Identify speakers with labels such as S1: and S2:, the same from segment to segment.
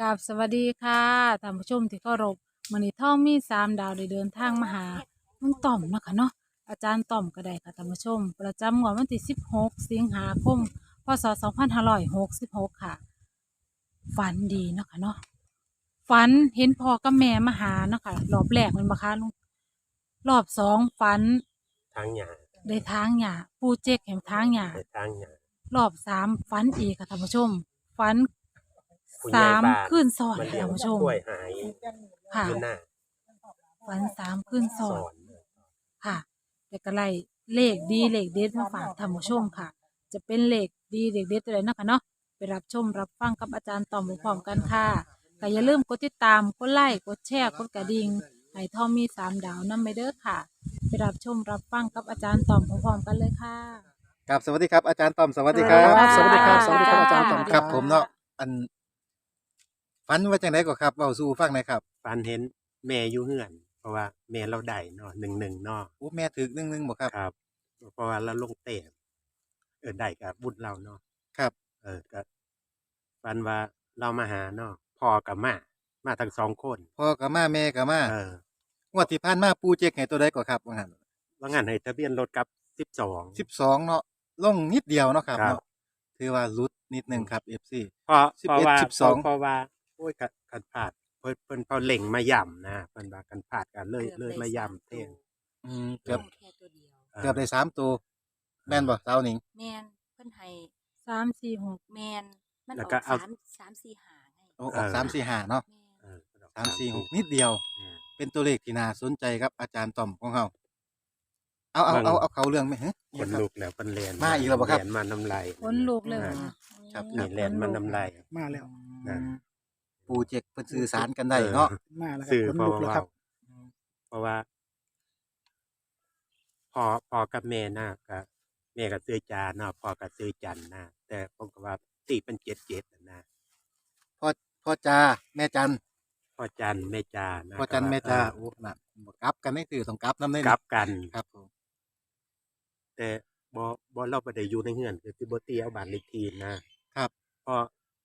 S1: กับสวัสดีค่ะท่านผู้ชมที่เคารพมื้อนี้ท่องมีสามดาวได้เดินทางมาหาลุงต่อมเนาะคะเนาะอาจารย์ต่อมก็ได้ค่ะท่านผู้ชม ประจำงวดวันที่16 สิงหาคม พศ 2566 ค่ะ ฝันดีเนาะค่ะเนาะฝันเห็นพ่อกับแม่มาหาเนาะค่ะรอบแรกแมันบ่คะลุงรอบสองฝัน
S2: ทางหยา
S1: ได้ทางหญ้าปูเจ๊กแห่งทางหญ้า
S2: ในทางหยาร
S1: อบสามฝันอีกค่ะท่านผู้ชมฝัน
S2: ผู้ใหญ่
S1: สาม
S2: บ้าน
S1: คืนซ้อน
S2: มัน
S1: ค่ะ
S2: เลี้ย
S1: ท่างนผู้ชม
S2: กล้วยหาย
S1: ค่ะ
S2: อยู่หน้า
S1: ฝันสามคืน
S2: ส
S1: ซ้อ
S2: อน น
S1: ค่ะแต่ก็ไล่เลขดีเลขเด็ดมาฝากท่านผู้ชมค่ะ จะเป็นเลขดีเลขเด็ดอะไรนะคะเนาะไปรับชมรับฟังกับอาจารย์ต่อมพร้อมๆกันค่ะก็อย่าลืมกดติดตามกดไลค์กดแชร์กดกระดิ่งให้ทอมมีสามดาวนั่นไปเด้อค่ะ ไปรับชมรับฟังกับอาจารย์ต่อมพร้อมๆกันเลยค่ะ
S3: ครับสวัสดีครับอาจารย์ต้อมสวัสดีครับ
S1: ครับ
S3: สวัสดีครับ
S1: สวัสดีครับอาจารย์ต้อม
S3: ครับผมเนาะอัน ฝันว่าจังไดก็ครับเว้าสู่ฟังหน่อยครับ
S2: ฟันเห็นแม่อยู่เฮือน เพราะว่าแม่เราได้เนาะหนึ่งหนึ่งเนาะ
S3: โอ้แม่ถึกนึงนึงบ่ครับ
S2: ครับ เพราะว่าเราลงเตะเออได้กับบุญเราเนาะ
S3: ครับ
S2: เออก็ฟันว่าเรามาหาเนาะพ่อกับมามาทั้งสองคน
S3: พ่อก็มาแม่ก็มา
S2: เออง
S3: วดที่ผ่านมาปู่เจ๊กให้ตัวใดก็ครับว่างั้น
S2: ว่างั้นให้ทะเบียนรถกับสิบสอง
S3: 12 เนาะลงนิดเดียวเนาะครับ
S2: ครับ
S3: เนาะถือว่าลุดนิดนึงครับ FC
S2: เพราะ
S3: 11
S2: เพราะว่า
S3: 12
S2: เพราะว่าโอ้ยขัดขัดพลาดเพิ่นเพิ่นพอเล่งมาย่ำนะเพิ่นว่ากันพลาดกันเลยเลยมาย่ำเท่ง
S3: อืมเกือบ
S4: แค่ตัวเดียว
S3: เกือบได้สามตัวแม่นบ่สาวหนิง
S4: แมนเพิ่นให้
S1: สามสี่หก
S4: แมนมัน
S2: แล้ว
S4: อ
S2: ก็
S4: อก
S2: เอา
S4: สามสามสี่หาไง
S3: โอ้ออกสามสี่ห้าเนาะ
S4: แมน
S2: เออ
S3: สามสี่หกนิดเดียว
S2: อ่า
S3: เป็นตัวเลขที่น่าสนใจครับอาจารย์ต้อมของเราเอาเอา
S2: มัน
S3: เอาเอาเขาเรื่องไหมฮะ
S2: คนลุกแล้วเป็นเรียน
S3: มาอีกแล้วบ่ครับ
S2: เรียนมาน้ำลาย
S1: ขนลุกเลย
S2: อ่า
S1: ว่ะ
S3: ครับ
S2: นี่เรียนมาน้ำลาย
S5: มาแล้ว
S2: อ่า
S3: ปูเจกเพิ่นสื่อสารกันได้เนาะ
S5: มาแล้วครั
S2: สื่อ
S5: ขน
S2: เพราะ
S5: ลุกแล้ว
S2: ว่า
S5: ครับ
S2: เพราะว่า พอพอกับแม่นะกับแม่กับซื้อจานเนาะพอกับซื้อจันนะแต่ผมก็ว่าตีเป็นเจ็ดเจ็ดนะ
S3: พ่อพ่อจาแม่จัน
S2: พ่อจันแม่จานะ
S3: พ่อจันแม่จา
S2: เอ
S3: โอ้น่ะบ่กลับกันได้ถือต้องกลับนำได้
S2: อกลับกัน
S3: ครับผม
S2: แต่บ่บ่เราบ่ได้อยู่ในเฮือนคือสิบ่ตีเอาบ้านเลขที่นะครับ พอ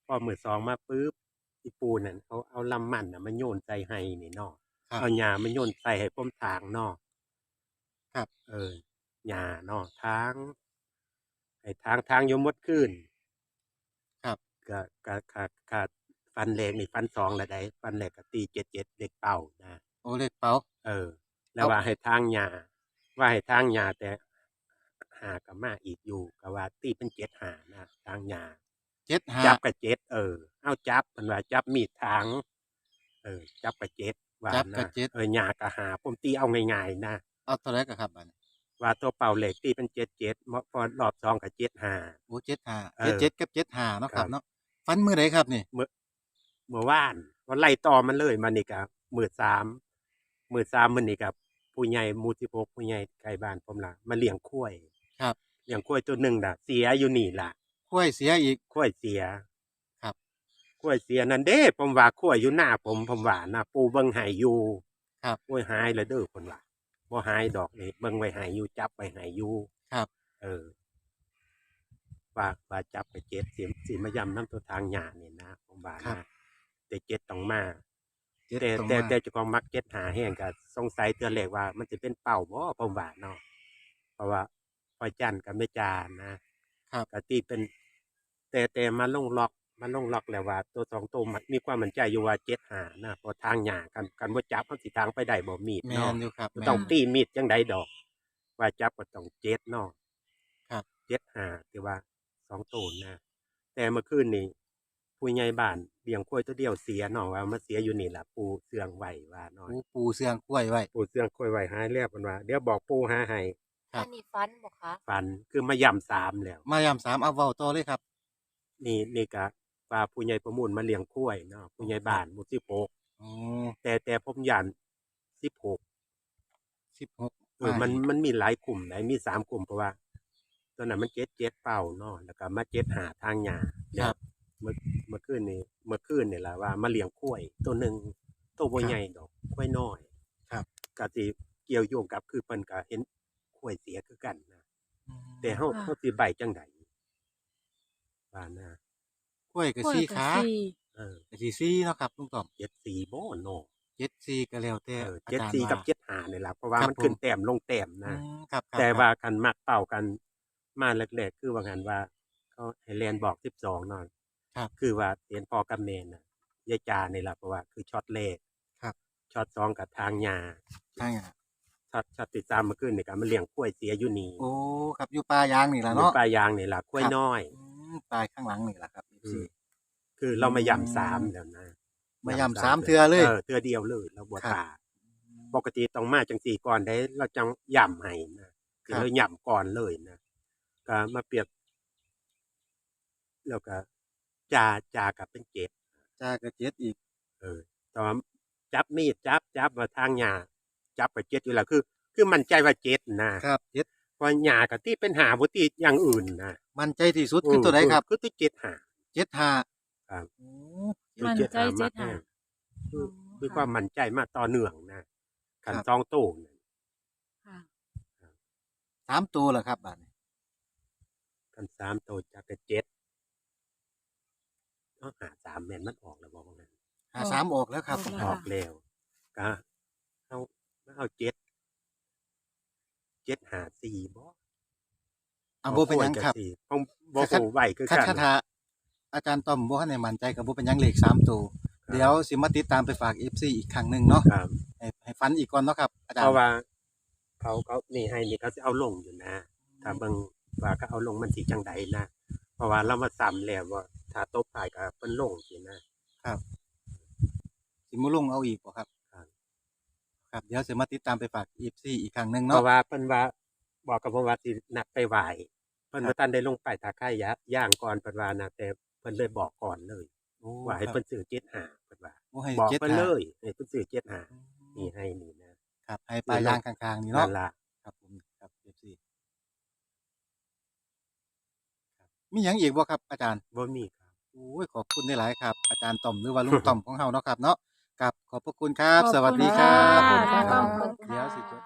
S2: พอมื้อสองมาปุ๊บ อีปูนั่นเขาเอาลำมันน่ะมาโยนใส่ให้นี่เนาะ
S3: ครับ
S2: เอาหญ้ามาโยนใส่ให้ผมทางเนาะ
S3: ครับ
S2: เออหญ้าเนาะทางให้ทางทางอยู่หมดคืน
S3: ครับ
S2: ก็ก็ขาดขาดฟันแรกนี่ฟันสองละได้ฟันแรกก็ตีเจ็ดเจ็ดเด็กเป่านะ
S3: โอ้เลขเป๋า
S2: เออ แล้วว่าให้ทางหญ้าว่าให้ทางหญ้าแต่หากับมาอีกอยู่ก็ว่าตีเป็นเจ็ดหานะทางหญ้า
S3: เจ็ดห้า
S2: จับกับเจ็ดเออเอาจับมันว่าจับมีดทาง เออ จับกับเจ็ดว่า
S3: จับ
S2: นะ
S3: กับเจ็ด
S2: เออหญ้ากับหาผมตีเอาง่ายๆนะ
S3: เอาเท่าไหรก็ครับอันนี้
S2: ว่าตัวเป่าเหล็กตีเป็นเจ็ดเจ็ดพอรอบสองกับเจ็ดหา
S3: โอ้เจ็ดห้า
S2: เอ
S3: เจ็ด
S2: อ
S3: เจ็ดกับเจ็ดห้าเนาะครั
S2: ครับบ
S3: เนาะฟันมือไหนครับนี่
S2: เมื่อเมื่อวานวันไล่ต่อมันเลยมันนี่กับมือสามมือสามมันนี่กับผู้ใหญ่หมูสิบกผู้ใหญ่ไกลบ้านผมละมาเลี้ยงข้วย
S3: ครับ
S2: เลี้ยงข้วยตัวหนึ่งน่ะ เสียอยู่นี่ล่ะ
S3: ข้วยเสียอีก
S2: ข้วยเสีย
S3: ครับ
S2: ข้วยเสียนั่นเด้ผมว่าข้วยอยู่หน้าผมผมว่านะปูเบิ่งใหายอยู่
S3: ครับ
S2: โอ้ยหายแล้วเด้อคนว่าบ่หายดอกนี่เบิ่งไว้ใหายอยู่จับไว้ใหายอยู่
S3: ครับ
S2: เออว่าว่าจับไปเจ็ดสิสิมายำน้ำตัวทางหยานี่นะผมว่า
S3: ครับ
S2: นะแต่เจ็ดต้องมา
S3: เจ็ด
S2: แต่
S3: ตรง
S2: แต่
S3: มา
S2: แต่เจ้าของมักเจ็ดหาแห้งก็สงสัยเตือนเลขว่า มันจะเป็นเป่าบ่ผมว่าเนาะเพราะว่าพอจันกับแม่จานะครับ ก็ตีเป็น แต่แต่มาลงล็อกมาลงล็อกแล้วว่า ตัวสองตัวมันมีความมั่นใจอยู่ว่าเจ็ดหานะเพราะทางหยากันกันว่าจับเขาสิทางไปได้บ่มีด
S3: แม
S2: เนาะ
S3: นอยู่ครับแม
S2: ต้อง
S3: น
S2: ตีมีดจังใดดอก ว่าจับก็ต้องเจ็ดเนาะ
S3: ครับ
S2: เจ็ดหาแต่ว่าสองตัวนะ แต่เมื่อคืนนี้ผู้ใหญ่บ้านเลี้ยงควายตัวเดียวเสียเนาะว่ามาเสียอยู่นี่ล่ะปูเสื่องไหวว่าเนาะ
S3: ปูปูเสียงกล้วยไว้
S2: ปูเสื่องควายไหวหายแล้วเพิ่นว่าเดี๋ยวบอกปูหาให้
S3: ครับ
S4: อันนี้ฟันบอกคะ
S2: ฝันคือมาย่ำสามแล้ว
S3: มายามสามเอาเว้าต่อเลยครับ
S2: นี่นี่ก็ว่าผู้ใหญ่ประมูลมาเลี้ยงควายเนาะผู้ใหญ่บ้านหมู่สิบหก
S3: อ๋อ
S2: แต่แต่ผมยันสิบหก
S3: สิบหก
S2: เออมันมันมีหลายกลุ่มไหนมีสามกลุ่มเพราะว่าตอนนั้นมันเจ็ดเจ็ดเป่าเนาะแล้วก็มาเจ็ดหาทางหญ้า
S3: ครับ
S2: เมื่อเมื่อคืนนี้เมื่อคืนนี่แหละว่ามาเลี้ยงกล้วย ตัวหนึ่งตัวบ่ใหญ่ดอกกล้วยน้อย
S3: ครับ
S2: ก็สิเกี่ยวโยงกับคือเพิ่นก็เห็นกล้วยเสียคือกันนะแต่เฮา
S1: ค่ะ
S2: เฮาสิใบจังได ว่านะ
S3: กล้วยกับ
S1: ข้อย
S3: สี่
S1: ก็
S3: ขา
S1: สี่
S2: เเออ
S3: ก็สิซี่เนาะครับลุงต่อม
S2: เจ็ดสี่โบโน
S3: เจ็ดซี่ก็แล้วแต่
S2: เออ
S3: อา
S2: เจ็ด
S3: จารย์
S2: สี่กับ
S3: ว่า
S2: เจ็ดหาเนี่ยแหละเพราะว่า
S3: ครับ
S2: มันขึ้น
S3: ผม
S2: แต้มลงแต้ม
S3: อื
S2: นะ
S3: มครับครับ
S2: แต่
S3: ครับ
S2: ว่ากันมักเป่ากันมาแรกๆคือว่างันว่าเขาให้เรียนบอกสิบสองนอน
S3: ครับ
S2: คือว่าเรียนพอกับเมนน่ะยายจาในหลักเพราะว่าคือช็อตเลข
S3: ครับ
S2: ช็อตสองกับทางยา
S3: ทางอะ
S2: ช็อตช็อตติดตามมาขึ้นนี่ก็มันเลี้ยงกล้วยเสียอยู่นี่
S3: โอ้ครับอยู่ป่ายางนี่ล่ะ
S2: อยู่
S3: เนาะ
S2: ปลายยางนี่ล่ะกล้วย
S3: ครับ
S2: น้อย
S3: อืม ปลายข้างหลังนี่ล่ะครับ
S2: อื
S3: FC
S2: มคือเรามา
S3: อืม
S2: ย่ำสามเดี๋ยวนะ
S3: มาย่ำสามเทื่อเลย
S2: เออเทือเดียวเลยเราบว
S3: ครับ
S2: ตาปกติต้องมาจังสี่ก่อนได้เราจังย่ำให้นะคือ
S3: ครับ
S2: เราย่ำก่อนเลยนะก็มาเปรียบแล้วก็จาจากับเป็นเจ็ด
S3: จ้าก็เจ็ดอีก
S2: เออตอนจับมีดจับจับมาทางหญ้าจับกับเจ็ดอยู่แล้วคือ คือมันใจว่าเจ็ดนะครับ
S3: เจ็ด
S2: เพราะหญ้ากับที่เป็นหาบุตรีอย่างอื่นนะ
S3: มั่นใจที่สุดคือตัวใดครับ
S2: คือตัวเจ็ดหา
S3: เจ็ดห้า
S2: ครับ
S3: โอ้
S1: มั่นใจเจ็ดหา
S2: คือคือ
S1: ค่ะ
S2: ความมั่นใจมาต่อเนื่องนะขัน
S3: ครับ
S2: ซองโต้นะ
S1: ค่ะ
S3: สามตัวเหรอครับบาดนี้
S2: ขันสามโตจากกับเจ็ดต้องหาสามแมนมันออกแล้วบอกว่างั้น
S3: หาสามออกแล้วครับ
S1: ออก
S2: อ
S1: แล้ว
S2: อกแล้วก็เอาเอาเจ็ด เจ็ดหาสี่บ่
S3: อะบ่เป็นหยังครับ
S2: สี่ต้องบ่
S3: คัด
S2: โหไหวคือ
S3: คัด
S2: กัน
S3: คาถาอาจารย์ต้อมบ่ทันได้มั่นใจกับบ่เป็นหยังเลขสามตัว
S2: ครับ
S3: เดี๋ยวสิมาติดตามไปฝาก FC อีกครั้งหนึงเนาะ
S2: ครับ
S3: ให้ให้ฟันอีกก่อนเนาะครับอาจาร
S2: เพ
S3: ย์
S2: ราะว่า เขาเขานี่ให้นี่เขาจะเอาลงอยู่นะ ถ้าเบิ่งว่าเขาเอาลงมันสิจังใดนะ เพราะว่าเรามาซ้ำแล้วว่าถ้าตบถ่ายก็เพิ่นลงสินะ
S3: สิมาลงเอาอีกบ่ครับ
S2: ครับ
S3: ครับเดี๋ยวสิมาติดตามไปฝาก FC อีกครั้งหนึง
S2: เพ
S3: เนาะ
S2: ราะว่าเพิ่นว่าบอกกับผมว่าสินัดไปไหว้เพิ่น
S3: ครับ
S2: บ่ทันได้ลงไปทาค่ายยะย่างก่อนเพิ่นว่านะแต่เพิ่นเลยบอกก่อนเลย
S3: โอ้
S2: ว่าให้
S3: ครับ
S2: เพิ่นซื้อ75เพิ่นว่า
S3: โอ้ให้
S2: บอก
S3: เจ็ด
S2: เพิ่น
S3: ห้า
S2: เลยให้เพิ่นซื้อ75นี่ให้นี่นะครับ
S3: ให้ปลายยางกลางๆนี่
S2: นั่
S3: เนาะ
S2: นล่ะ
S3: ครับผมครับ FC ครับมีหยังอีกบ่ครับอาจารย์
S2: บ่มีครับ
S3: โอ้ยขอบคุณหลายๆครับ อาจารย์ต่อมหรือว่าลุงต่อมของเฮาเนาะครับเนาะ กับขอบพระคุณครับ
S1: ขอบคุณ
S3: สวัสดีครับ
S1: ค่ะ
S3: ผม
S1: ขอบ
S3: ค
S1: คุ
S3: รับ
S1: ณค่ะ
S3: เดี๋ยวสิจด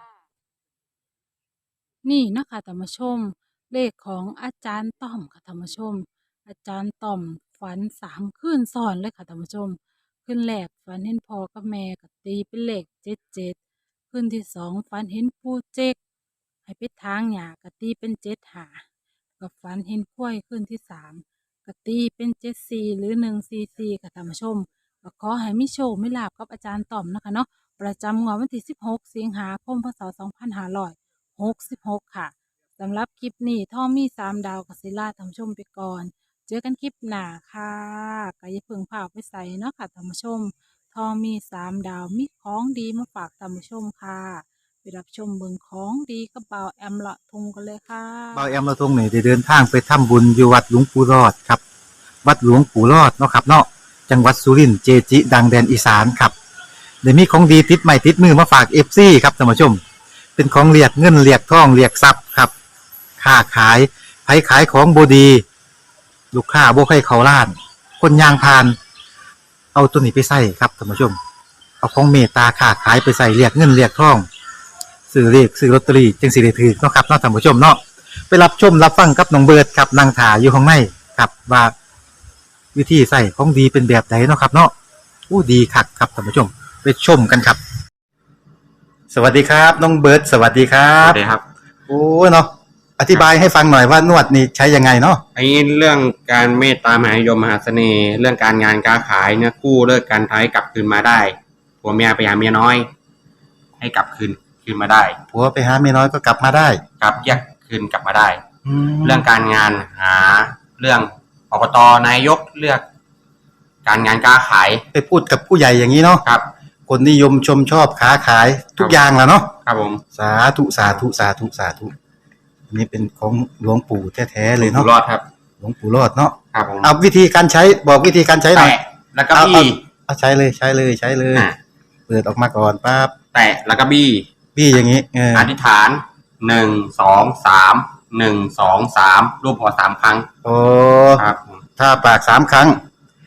S1: นี่นะคะท่านผู้ชม เลขของอาจารย์ต้อมค่ะท่านผู้ชม อาจารย์ต้อมฝันสามคืนซ้อนเลยค่ะท่านผู้ชมคืนแรกฝันเห็นพ่อกับแม่ก็ตีเป็นเลขเจ็ดเจ็ดคืนที่สองฝันเห็นปูเจกให้ไปทางหยาก็ตีเป็นเจ็ดหากับฝันเห็นกล้วยคืนที่สามก็ตีเป็นเจ็ดสี่หรือหนึ่งสี่สี่ค่ะท่านผู้ชม ก็ขอให้มิโชคไม่ลาบกับอาจารย์ต้อมนะคะเนาะประจำงวดวันที่สิบหกสิงหาคมพศสองพันห้าร้อยหกสิบหกค่ะสำหรับคลิปนี้ท่อมีสามดาวกศิลาท่านผู้ชมไปก่อน เจอกันคลิปหน้าค่ะก็อย่าเพิ่งพาไปใส่เนาะค่ะท่านผู้ชมท่อมีสามดาวมีของดีมาฝากท่านผู้ชมค่ะไปรับชมเบิงของดีกับเบาแอมละทงกันเลยค่ะเบา
S3: แอมเราทงเนี่ได้เดินทางไปทำบุญอยู่วัดหลวงปู่รอดครับ วัดหลวงปู่รอดเนาะครับเนาะ จังหวัดสุรินทร์เจจิ ดังแดนอีสานครับเดี๋ยวมีของดีติดใหม่ติดมือมาฝาก FC ครับท่านผู้ชม เป็นของเรียกเงินเรียกทองเรียกทรัพย์ครับค้าขายไผขายของบดี ลูกค้าบ่ให้เขาล้าน คนยางพาน เอาตัวนี้ไปใส่ครับท่านผู้ชม เอาของเมตตาค้าขายไปใส่เรียกเงินเรียกทองซื้อเรียกซื้อลอตเตอรี่จึงสิได้ถือเนาะครับเนาะท่านผู้ชมเนาะไปรับชมรับฟังกับน้องเบิร์ดครับนางถาอยู่ข้างในครับว่า วิธีใส่ของดีเป็นแบบไหนเนาะครับ เนาะอู้ดีคักครับท่านผู้ชมไปชมกันครับ สวัสดีครับ น้องเบิร์ดสวัสดีครั
S5: ครับบสวัสดีครับ
S3: โอ้เนาะอธิบายให้ฟังหน่อยว่านวดนี่ใช้ยังไงเนาะ
S5: ไอ้เรื่องการเมตตามหานิยมมหาเสน่ห์เรื่องการงานการขายเนี่ยกู้เลิกการท้ายกลับคืนมาได้ผัวเมียไปหาเมียน้อย ให้กลับคืนคืนมาได้
S3: ผัวไปหาเมียน้อยก็กลับมาได้
S5: กลับแยกคืนกลับมาได้
S3: แล้
S5: เรื่
S3: ว
S5: องการงานหาเรื่อง อบตนายกเลือก การงานการขาย
S3: ไปพูดกับผู้ใหญ่อย่างนี้เนาะ
S5: ครับ
S3: คนนิยมชมชอบค้าขายทุกอย่างแหล้วเนาะ
S5: ครับผม
S3: สาธุสาธุสาธุสาธุอันนี้เป็นของหลวงปู่แท้ๆเลย
S5: อยู่
S3: เนาะ
S5: รอดครับ
S3: หลวงปู่รอดเนาะ
S5: ครับผม
S3: เอาวิธีการใช้บอกวิธีการใช้หน่อย
S5: แตะแล้วก็
S3: เอา
S5: บี้
S3: เอาใช้เลยใช้เลยใช้เลย
S5: อะ
S3: เปิดออกมาก่อนปั๊บ
S5: แตะแล้วก็บี้
S3: พี่อย่างนี้เออ
S5: อธิษฐานหนึ่งสองสาม หนึ่งสองสามรูปหัวสามครั้ง
S3: โอ้
S5: ครับผม
S3: ถ้าปากสามครั้ง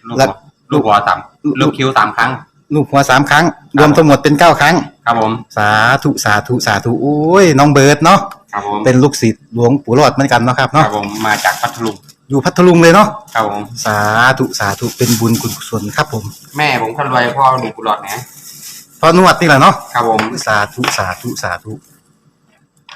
S5: ลูก
S3: แล้
S5: หั
S3: ว
S5: วลูกหัวสามลูกคิ้วสามครั้ง
S3: ลูกหัวสามครั้ง รวมทั้งหมดเป็นเก้าครั้ง
S5: ครับผม
S3: สาธุสาธุสาธุโอ้ยน้องเบิร์ดเนาะ
S5: ครับผม
S3: เป็นลูกศิษย์หลวงปู่รอดเหมือนกันเนาะครับ
S5: ครั
S3: เนาะ
S5: บผมมาจากพัทลุง
S3: อยู่พัทลุงเลยเนาะ
S5: ครับผม
S3: สาธุสาธุเป็นบุญกุศลครับผม
S5: แม่ผมคนรวยพ่อมีกุหลาบนะ
S3: พอนวดนี่แหละเนาะ
S5: ครับผม
S3: สาธุสาธุสาธุ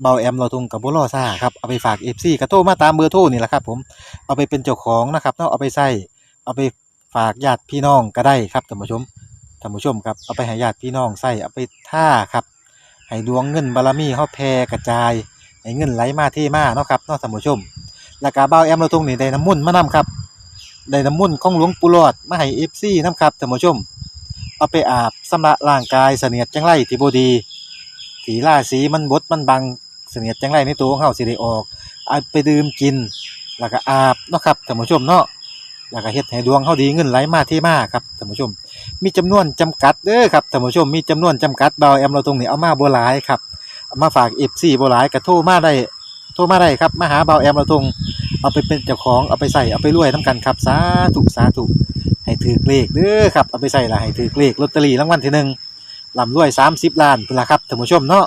S3: เบาแอมเราทงกับบุรอซ่าครับเอาไปฝากเอฟซีกระโทมาตามเบอร์โทรนี่แหละครับผมเอาไปเป็นเจ้าของนะครับเนาะเอาไปใส่เอาไปฝากญาติพี่น้องก็ได้ครับท่านผู้ชมท่านผู้ชมครับเอาไปให้ญาติพี่น้องใส่เอาไปท่าครับให้ดวงเงินบารมีเขาแผ่กระจายให้เงินไหลมาเทมาเนาะครับเนาะท่านผู้ชมแล้วก็เบาแอมเราทงนี่ได้น้ำมุ่นมานํครับได้น้ำมุ่นของหลวงปู่หลอดมาให้เอฟซีนํครับท่านผู้ชมเอาไปอาบสำระร่างกายเสนียดจังไรที่บดีสีล่าสีมันบดมันบัง เสนียดจังไรในตัวของเฮาสิได้ออกเอาไปดื่มกิน แล้วก็อาบเนาะครับท่านผู้ชมเนาะแล้วก็เฮ็ดให้ดวงเฮาดีเงินไหลมาเทมาครับท่านผู้ชม มีจำนวนจำกัดเด้อครับท่านผู้ชมมีจำนวนจำกัดเบาแอมเราตรงนี้เอามาบ่หลายครับเอามาฝาก FC บ่หลายก็โทรมาได้โทรมาได้ครับมาหาเบาแอมเราตรงเอาไปเป็นเจ้าของเอาไปใส่เอาไปรวยนํกันครับสาธุสาธุให้ถือเลขเด้อครับเอาไปใส่ละให้ถือเลขลอตเตอรี่รางวัลที่หนึ่งลำรวย30ล้านพุ่นละครับท่านผู้ชมเนาะ